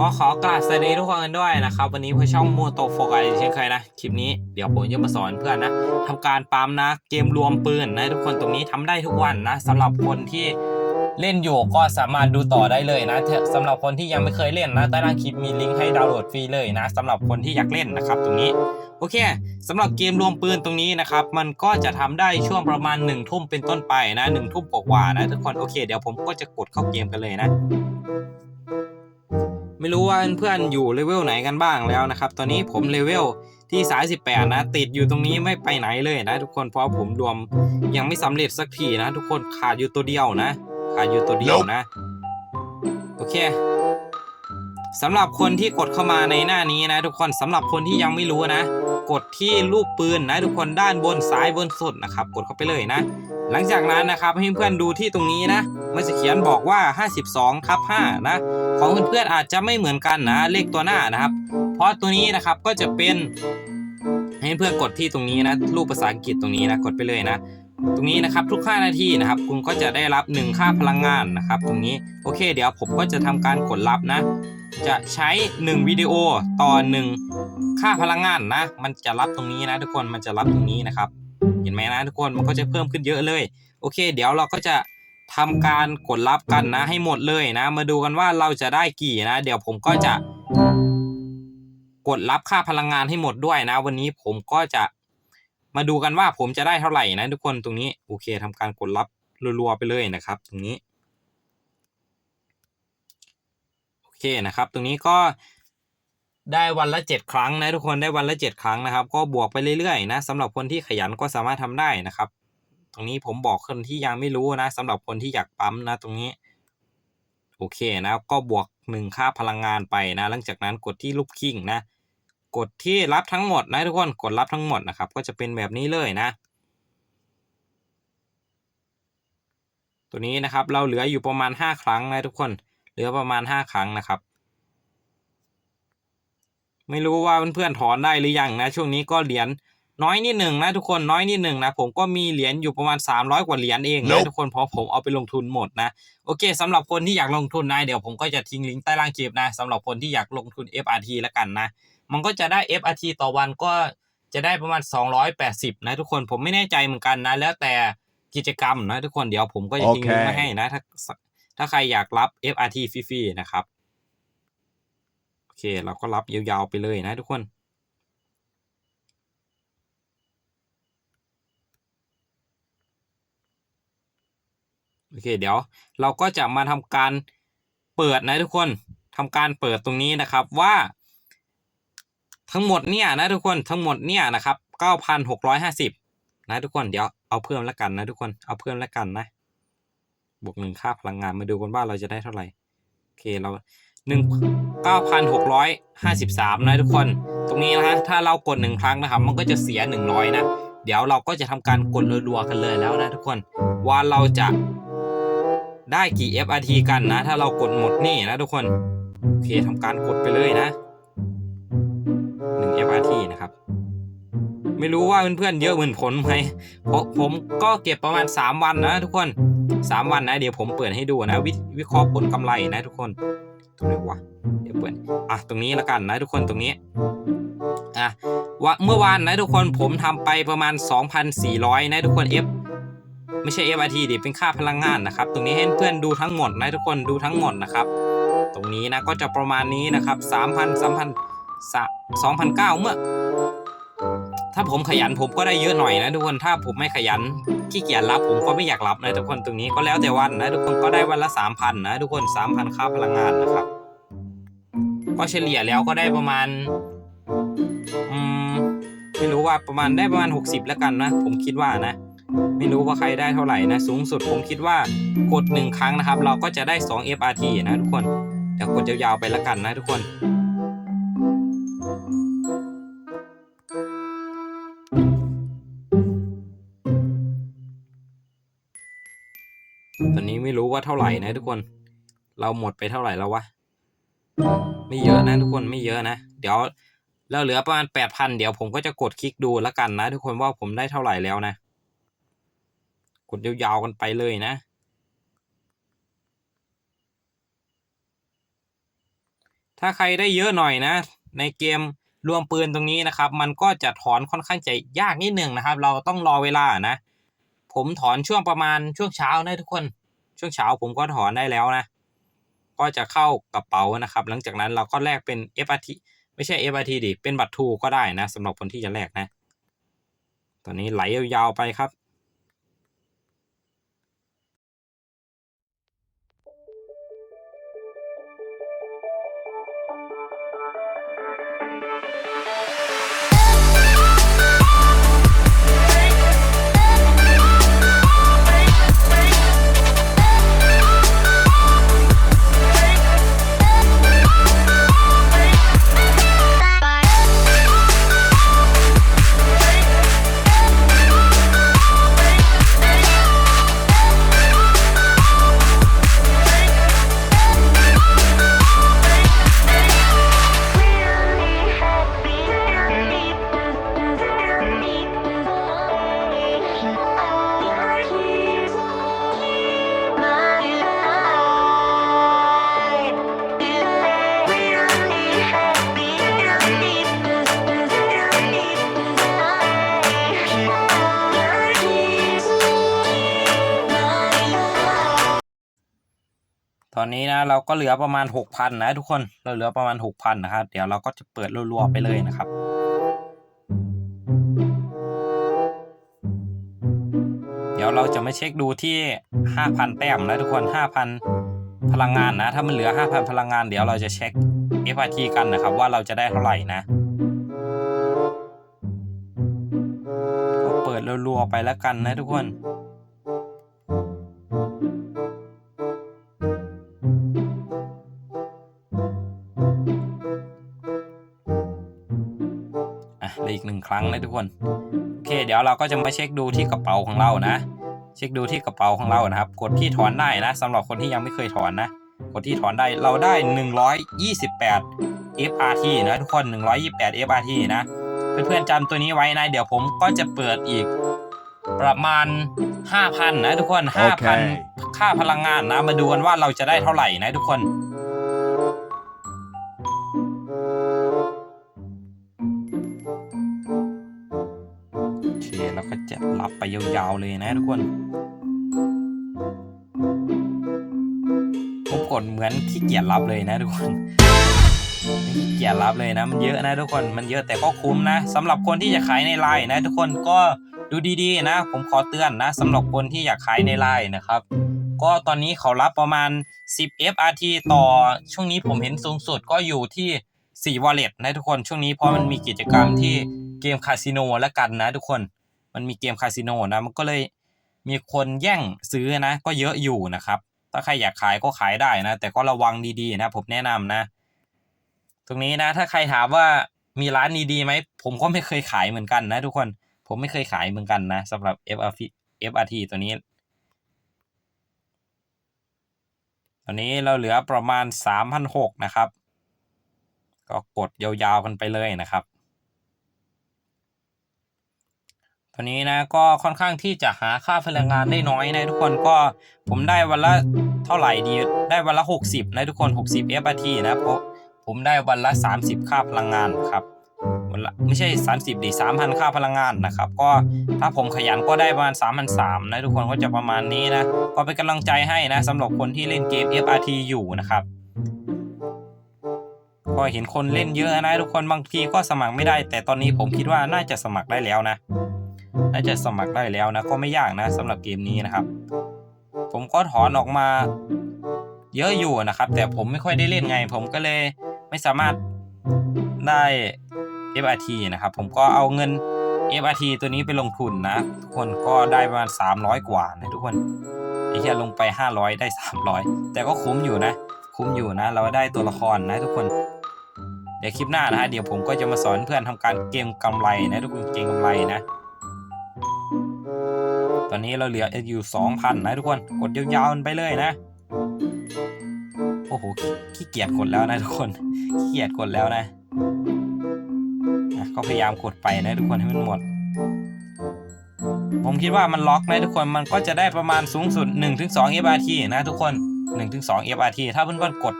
ก็ขอกราบสวัสดีทุกคนกันด้วยนะครับ วันนี้เพื่อช่องโมโตโฟกัสเช่นเคยนะ คลิปนี้เดี๋ยวผมจะมาสอนเพื่อนนะทำการปั๊มนะเกมรวมปืนนะทุกคนตรงนี้ทำได้ทุกวันนะสำหรับคนที่เล่นอยู่ก็สามารถดูต่อได้เลยนะสำหรับคนที่ยังไม่เคยเล่นนะใต้ล่างคลิปมีลิงก์ให้ดาวน์โหลดฟรีเลยนะสำหรับคนที่อยากเล่นนะครับ ตรงนี้โอเคสำหรับเกมรวมปืนตรงนี้นะครับ มันก็จะทำได้ช่วงประมาณ1นึ่ทุ่มเป็นต้นไปนะหนึ่งทุ่มกว่านะทุกคนโอเค เดี๋ยวผมก็จะกดเข้าเกมกันเลยนะ ไม่รู้ว่าเพื่อนๆอยู่เลเวลไหนกันบ้างแล้วนะครับ ตอนนี้ผมเลเวลที่38นะ ติดอยู่ตรงนี้ไม่ไปไหนเลยนะ ทุกคนเพราะผมรวมยังไม่สำเร็จสักทีนะ ทุกคนขาดอยู่ตัวเดียวนะ ขาดอยู่ตัวเดียวนะ โอเคสำหรับคนที่กดเข้ามาในหน้านี้นะ ทุกคนสำหรับคนที่ยังไม่รู้นะ กดที่รูปปืนนะ ทุกคนด้านบนซ้ายบนสุดนะครับ กดเข้าไปเลยนะ หลังจากนั้นนะครับให้เพื่อนดูที่ตรงนี้นะมันจะเขียนบอกว่า 52ทับ5นะ ของเพื่อนๆอาจจะไม่เหมือนกันนะเลขตัวหน้านะครับ เพราะตัวนี้นะครับก็จะเป็น ให้เพื่อนกดที่ตรงนี้นะรูปภาษาอังกฤษตรงนี้นะกดไปเลยนะ ตรงนี้นะครับทุก 5 นาทีนะครับ คุณก็จะได้รับ 1 ค่าพลังงานนะครับ ตรงนี้โอเค เดี๋ยวผมก็จะทำการกดรับนะ จะใช้ 1 วิดีโอต่อ 1 ค่าพลังงานนะ มันจะรับตรงนี้นะ ทุกคนมันจะรับตรงนี้นะครับ เห็นไหมนะทุกคนมันก็จะเพิ่มขึ้นเยอะเลย โอเค เดี๋ยวเราก็จะ ทำการกดรับกันนะ ให้หมดเลยนะ มาดูกันว่าเราจะได้กี่นะ เดี๋ยวผมก็จะ กดรับค่าพลังงานให้หมดด้วยนะ วันนี้ผมก็จะมาดูกันว่าผมจะได้เท่าไหร่นะทุกคนตรงนี้โอเคทำการกดรับรัวๆไปเลยนะครับ ตรงนี้โอเคนะครับ ตรงนี้ก็ได้วันละเจ็ดครั้งนะทุกคนได้วันละเจ็ดครั้งนะครับ ก็บวกไปเรื่อยๆนะสำหรับคนที่ขยันก็สามารถทำได้นะครับ ตรงนี้ผมบอกคนที่ยังไม่รู้นะสำหรับคนที่อยากปั๊มนะตรงนี้ โอเคนะก็บวกหนึ่งค่าพลังงานไปนะ หลังจากนั้นกดที่ลูกคิงนะ กดที่รับทั้งหมดนะทุกคนกดรับทั้งหมดนะครับ ก็จะเป็นแบบนี้เลยนะ ตัวนี้นะครับเราเหลืออยู่ประมาณ 5 ครั้งนะทุกคนเหลือประมาณ 5 ครั้งนะครับไม่รู้ว่าเพื่อนๆถอนได้หรือยังนะ ช่วงนี้ก็เหรียญ น้อยนิดหนึ่งนะทุกคนน้อยนิดหนึ่งนะผมก็มีเหรียญอยู่ประมาณ 300 กว่าเหรียญเองนะ Nope ทุกคนเพราะผมเอาไปลงทุนหมดนะโอเคสำหรับคนที่อยากลงทุนนะเดี๋ยวผมก็จะทิ้งลิงก์ใต้ล่างคลิปนะสำหรับคนที่อยากลงทุน FRT แล้วกันนะ มันก็จะได้ FRT ต่อวันก็จะได้ประมาณ 280 นะทุกคนผมไม่แน่ใจเหมือนกันนะ แล้วแต่กิจกรรมนะทุกคนเดี๋ยวผมก็จะทิ้งลิงก์มาให้นะถ้าถ้าใครอยากรับ FRT ฟรีๆนะครับโอเคเราก็รับยาวๆไปเลยนะทุกคน โอเคเดี๋ยวเราก็จะมาทำการเปิดนะทุกคนทำการเปิดตรงนี้นะครับว่า ทั้งหมดเนี่ยนะทุกคนทั้งหมดเนี่ยนะครับ9,650นหกร้อยห้าสิบนะทุกคนเดี๋ยวเอาเพิ่มแล้วกันนะทุกคนเอาเพิ่มแล้วกันนะ บวกหนึ่งค่าพลังงานมาดูกันว่าเราจะได้เท่าไหร่โอเคเราหนึ่งเก้าพันหกร้อยห้าสิบสามนะทุกคน ตรงนี้นะฮะถ้าเรากดหนึ่งครั้งนะครับ มันก็จะเสียหนึ่งร้อยนะเดี๋ยวเราก็จะทำการกดรัวๆกันเลยแล้วนะทุกคน ว่าเราจะ ได้กี่ FRT กันนะ ถ้าเรากดหมดนี่นะทุกคน โอเคทำการกดไปเลยนะหนึ่ง FRT นะครับ ไม่รู้ว่าเพื่อนๆเยอะเหมือนผมไหมเพราะผมก็เก็บประมาณ 3 วันนะทุกคน 3 วันนะ เดี๋ยวผมเปิดให้ดูนะววิเคราะห์ผลกำไรนะทุกคนตรงไหนวะเดี๋ยวเปิดอะตรงนี้แล้วกันนะทุกคนตรงนี้อะว่าเมื่อวานนะทุกคนผมทำไปประมาณ 2,400 นะทุกคน F ไม่ใช่ FRT ดิเป็นค่าพลังงานนะครับ ตรงนี้ให้เพื่อนดูทั้งหมดนะทุกคนดูทั้งหมดนะครับ ตรงนี้นะก็จะประมาณนี้นะครับ 3,000 3,000 2,009เมื่อ ถ้าผมขยันผมก็ได้เยอะหน่อยนะทุกคนถ้าผมไม่ขยันขี้เกียจรับผมก็ไม่อยากรับนะทุกคนตรงนี้ก็แล้วแต่วันนะทุกคนก็ได้วันละ 3,000นะทุกคน 3,000 ค่าพลังงานนะครับ ก็เฉลี่ยแล้วก็ได้ประมาณอืมไม่รู้ว่าประมาณได้ประมาณ 60 แล้วกันนะ ผมคิดว่านะ ไม่รู้ว่าใครได้เท่าไหร่นะ สูงสุดผมคิดว่ากดหนึ่งครั้งนะครับ เราก็จะได้ 2 FRT นะทุกคนเดี๋ยวกดยาวๆไปล้วกันนะทุกคนตอนนี้ไม่รู้ว่าเท่าไหร่นะทุกคน เราหมดไปเท่าไหร่แล้ววะ ไม่เยอะนะทุกคนไม่เยอะนะ เดี๋ยวเราเหลือประมาณแปดพันเดี๋ยวผมก็จะกดคลิกดูแล้วกันนะทุกคนว่าผมได้เท่าไหร่แล้วนะ กดยาวๆกันไปเลยนะ ถ้าใครได้เยอะหน่อยนะ ในเกมรวมปืนตรงนี้นะครับ มันก็จะถอนค่อนข้างจะยากนิดหนึ่งนะครับ เราต้องรอเวลานะ ผมถอนช่วงประมาณช่วงเช้านะทุกคน ช่วงเช้าผมก็ถอนได้แล้วนะ ก็จะเข้ากระเป๋านะครับ หลังจากนั้นเราก็แลกเป็น FRT ไม่ใช่ FRT ดิ เป็นบัตรทูก็ได้นะสำหรับคนที่จะแลกนะ ตอนนี้ไหลยาวๆไปครับ ตอนนี้นะเราก็เหลือประมาณ 6,000 นะทุกคนเราเหลือประมาณ 6,000 นะครับ เดี๋ยวเราก็จะเปิดรัวๆไปเลยนะครับเดี๋ยวเราจะมาเช็คดูที่ 5,000 แต้มนะทุกคน 5,000 พลังงานนะ ถ้ามันเหลือ 5,000 พลังงาน เดี๋ยวเราจะเช็ค FRT กันนะครับ ว่าเราจะได้เท่าไหร่นะก็เปิดรัวๆไปแล้วกันนะทุกคน ครั้งนะทุกคน โอเค เดี๋ยวเราก็จะมาเช็คดูที่กระเป๋าของเรานะ เช็คดูที่กระเป๋าของเรานะครับ กดที่ถอนได้นะสำหรับคนที่ยังไม่เคยถอนนะ กดที่ถอนได้เราได้ 128 FRT นะทุกคน 128 FRT นะ เพื่อนๆจำตัวนี้ไว้นะ เดี๋ยวผมก็จะเปิดอีกประมาณ 5,000 นะทุกคนโอเค5,000 ค่าพลังงานนะ มาดูกันว่าเราจะได้เท่าไหร่นะทุกคน แล้วก็จะรับไปยาวๆเลยนะทุกคนผมกดเหมือนขี้เกียจรับเลยนะทุกคนขี้เกียจรับเลยนะ มันเยอะนะทุกคนมันเยอะแต่ก็คุ้มนะสำหรับคนที่จะขายในไลน์นะ ทุกคนก็ดูดีๆนะ ผมขอเตือนนะสำหรับคนที่อยากขายในไลน์นะครับ ก็ตอนนี้เขารับประมาณ 10 FRT ต่อช่วงนี้ผมเห็นสูงสุดก็อยู่ที่4 wallet นะทุกคนช่วงนี้เพราะมันมีกิจกรรมที่เกมคาสิโนแล้วกันนะทุกคน มันมีเกมคาสิโนนะมันก็เลยมีคนแย่งซื้อนะก็เยอะอยู่นะครับ ถ้าใครอยากขายก็ขายได้นะ แต่ก็ระวังดีๆนะผมแนะนำนะ ตรงนี้นะถ้าใครถามว่ามีร้านดีๆไหมผมก็ไม่เคยขายเหมือนกันนะทุกคนผมไม่เคยขายเหมือนกันนะสำหรับ FRT FRT ตัวนี้ตอนนี้เราเหลือประมาณ 3,600นะครับ ก็กดยาวๆกันไปเลยนะครับ ตอนนี้นะก็ค่อนข้างที่จะหาค่าพลังงานได้น้อยนะทุกคนก็ผมได้วันละเท่าไหร่ดีได้วันละ 60 นะทุกคน 60 FRT นะเพราะผมได้วันละ 30 ค่าพลังงานครับวันละไม่ใช่ 30ดิ3,000 ค่าพลังงานนะครับ ก็ถ้าผมขยันก็ได้ประมาณ 3,300นะทุกคนก็จะประมาณนี้นะก็เป็นกำลังใจให้นะสำหรับคนที่เล่นเกม FRT อยู่นะครับก็เห็นคนเล่นเยอะนะทุกคนบางทีก็สมัครไม่ได้ แต่ตอนนี้ผมคิดว่าน่าจะสมัครได้แล้วนะ น่าจะสมัครได้แล้วนะก็ไม่ยากนะสำหรับเกมนี้นะครับ ผมก็ถอนออกมาเยอะอยู่นะครับ แต่ผมไม่ค่อยได้เล่นไง ผมก็เลยไม่สามารถได้ FRT นะครับ ผมก็เอาเงิน FRT ตัวนี้ไปลงทุนนะทุกคนก็ได้ประมาณ 300 กว่านะทุกคนไอ้แค่ลงไป 500 ได้ 300 แต่ก็คุ้มอยู่นะ คุ้มอยู่นะ เราได้ตัวละครนะทุกคน เดี๋ยวคลิปหน้านะฮะเดี๋ยวผมก็จะมาสอนเพื่อนทำการเกมกำไรนะทุกคนเกมกำไรนะ ตอนนี้เราเหลืออยู่2,000นะทุกคน กดยาวๆไปเลยนะ โอ้โหขี้ขี้เกียจกดแล้วนะทุกคน ขี้เกียจกดแล้วนะอะก็พยายามกดไปนะทุกคนให้มันหมด ผมคิดว่ามันล็อกนะทุกคน มันก็จะได้ประมาณสูงสุด 1-2 FRT นะทุกคน 1-2 FRT ถ้าเพื่อนๆกด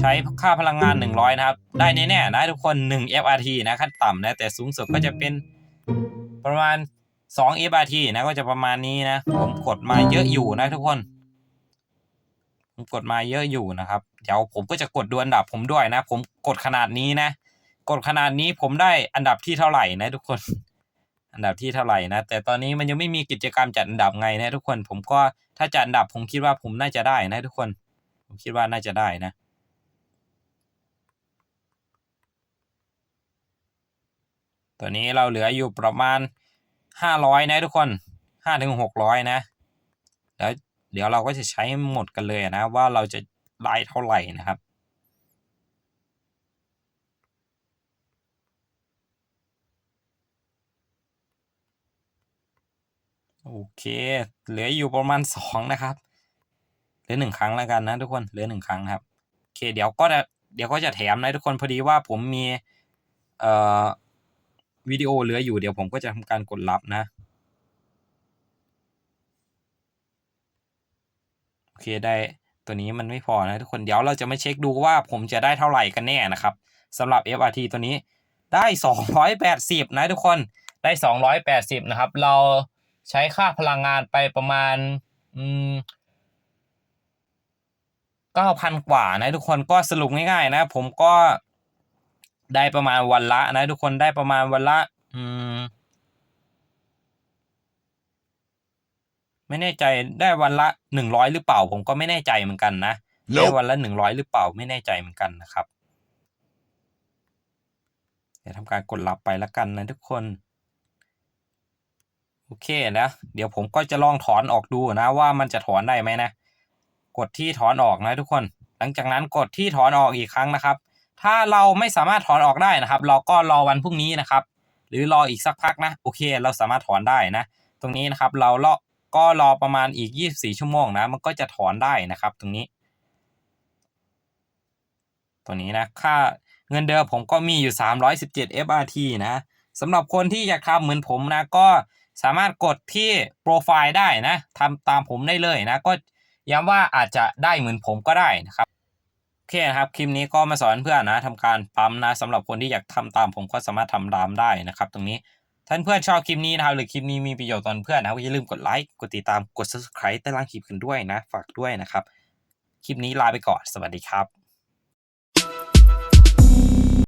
ใช้ค่าพลังงาน 100 นะครับ ได้แน่ๆนะทุกคน 1 FRT นะขั้นต่ำนะ แต่สูงสุดก็จะเป็นประมาณ 2 FRT นะก็จะประมาณนี้นะ ผมกดมาเยอะอยู่นะทุกคน ผมกดมาเยอะอยู่นะครับ เดี๋ยวผมก็จะกดดูอันดับผมด้วยนะ ผมกดขนาดนี้นะ กดขนาดนี้ผมได้อันดับที่เท่าไหร่นะทุกคน อันดับที่เท่าไหร่นะ แต่ตอนนี้มันยังไม่มีกิจกรรมจัดอันดับไงนะทุกคน ผมก็ถ้าจัดอันดับผมคิดว่าผมน่าจะได้นะทุกคน ผมคิดว่าน่าจะได้นะตอนนี้เราเหลืออยู่ประมาณ ห้าร้อยนะทุกคนห้าถึงหกร้อยนะแล้วเดี๋ยวเราก็จะใช้หมดกันเลยนะ ว่าเราจะได้เท่าไหร่นะครับโอเค เหลืออยู่ประมาณสองนะครับ เหลือหนึ่งครั้งแล้วกันนะทุกคน เหลือหนึ่งครั้งครับ โอเค เดี๋ยวก็จะ เดี๋ยวก็จะแถมนะทุกคน พอดีว่าผมมี เอ่อ วิดีโอเหลืออยู่เดี๋ยวผมก็จะทำการกดรับนะ โอเคได้ตัวนี้มันไม่พอนะทุกคนเดี๋ยวเราจะมาเช็คดูว่าผมจะได้เท่าไหร่กันแน่นะครับสำหรับ FRT ตัวนี้ได้ 280 นะทุกคนได้ 280 นะครับ เราใช้ค่าพลังงานไปประมาณอืม9,000 กว่านะทุกคนก็สรุปง่ายๆนะ ผมก็ ได้ประมาณวันละนะทุกคนได้ประมาณวันละ อืม ไม่แน่ใจได้วันละหนึ่งร้อยหรือเปล่า ผมก็ไม่แน่ใจเหมือนกันนะได้วันละหนึ่งร้อยหรือเปล่าไม่แน่ใจเหมือนกันนะครับเดี๋ยวทำการกดรับไปแล้วกันนะทุกคน โอเคนะเดี๋ยวผมก็จะลองถอนออกดูนะว่ามันจะถอนได้ไหมนะ กดที่ถอนออกนะทุกคน หลังจากนั้นกดที่ถอนออกอีกครั้งนะครับ ถ้าเราไม่สามารถถอนออกได้นะครับ เราก็รอวันพรุ่งนี้นะครับ หรือรออีกสักพักนะโอเค เราสามารถถอนได้นะ ตรงนี้นะครับเรารอก็รอประมาณอีก 24 ชั่วโมงนะ มันก็จะถอนได้นะครับ ตรงนี้ ตัวนี้นะค่าเงินเดิมผมก็มีอยู่ 317 FRT นะสำหรับคนที่อยากทำเหมือนผมนะก็สามารถกดที่โปรไฟล์ได้นะทำตามผมได้เลยนะ ก็ย้ำว่าอาจจะได้เหมือนผมก็ได้นะครับ โอเคนะครับคลิปนี้ก็มาสอนเพื่อนนะทำการปั๊มนะสำหรับคนที่อยากทำตามผมก็สามารถทำตามได้นะครับ ตรงนี้ท่านเพื่อนชอบคลิปนี้นะครับหรือคลิปนี้มีประโยชน์ตอนเพื่อนนะอย่าลืมกดไลค์กดติดตามกด subscribe ใต้ล่างคลิปกันด้วยนะ ฝากด้วยนะครับ คลิปนี้ลาไปก่อนสวัสดีครับ